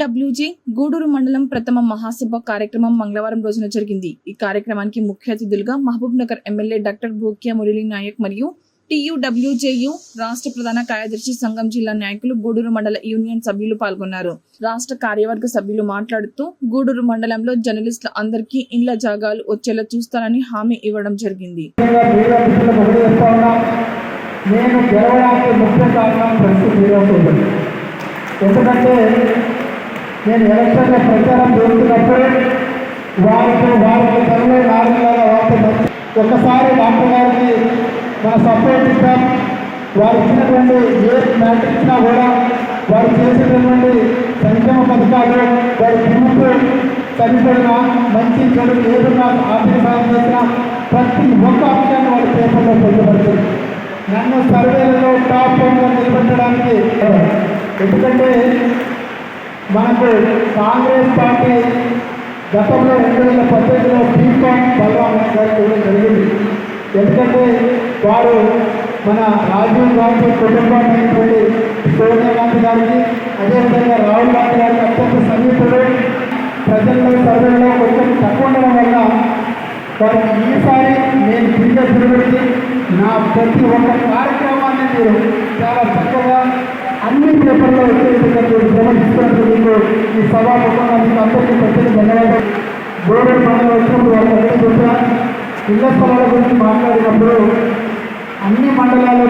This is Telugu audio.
టీయూడబ్ల్యూజే గూడూరు మండలం ప్రథమ మహాసభ కార్యక్రమం మంగళవారం రోజున జరిగింది. ఈ కార్యక్రమానికి ముఖ్య అతిథులుగా మహబూబ్ నగర్ ఎమ్మెల్యే డాక్టర్ భూక్యా మురళీ నాయక్ మరియు టీయూడబ్ల్యూజేయు రాష్ట్ర ప్రధాన కార్యదర్శి సంఘం జిల్లా నాయకులు గూడూరు మండల యూనియన్ సభ్యులు పాల్గొన్నారు. రాష్ట్ర కార్యవర్గ సభ్యులు మాట్లాడుతూ గూడూరు మండలంలో జర్నలిస్టుల అందరికీ ఇండ్ల జాగాలు వచ్చేలా చూస్తారని హామీ ఇవ్వడం జరిగింది. నేను గెలవడానికి ముఖ్య కారణం ఎందుకంటే నేను ఎలక్షన్లో ప్రచారం చేస్తున్నప్పుడు వారికి వారికి తరలే నాలుగులాగా వార్త ఒకసారి డాక్టర్ గారికి మన సపోర్ట్ ఇస్తాం వారు ఇచ్చినటువంటి ఏ మ్యాటర్ ఇచ్చినా కూడా వారు చేసేటటువంటి సంక్షేమ పథకాలు వారి కుటుంబం చనిపోయిన మంచి చెడు ఏదన్నా ఆర్థిక సాయం చేసిన ప్రతి ఒక్క అంశాన్ని వాళ్ళ పేపర్లో పొందబడుతుంది. నన్ను సర్వేలలో టాప్ వన్గా నిలబెట్టడానికి ఎందుకంటే మనకు కాంగ్రెస్ పార్టీ గతంలో రెండు వేల పద్దెనిమిదిలో బీకామ్ బలరాం గారికి ఇవ్వడం జరిగింది. ఎందుకంటే వారు మన రాజీవ్ గాంధీ కుటుంబమైనటువంటి సోనియా గాంధీ గారికి అదేవిధంగా రాహుల్ గాంధీ గారికి అత్యంత సమీపంలో ప్రజల్లో ప్రజల్లో కొంచెం తక్కువ ఉండడం వల్ల వారు ఈసారి నేను తిరిగి తిరుగుతుంది నా ప్రతి ఒక్క కార్యక్రమాన్ని మీరు చాలా చక్కగా పేపర్లో వచ్చే విధంగా మీరు శ్రమిస్తున్నందుకు మీకు ఈ సభాముఖంగా మీకు అందరికీ ప్రత్యేక ధన్యవాదాలు. గోడ పనులు వచ్చినప్పుడు వాళ్ళు అదే చెప్పిన ఇళ్ళ స్థలాల గురించి మాట్లాడినప్పుడు అన్ని మండలాల్లో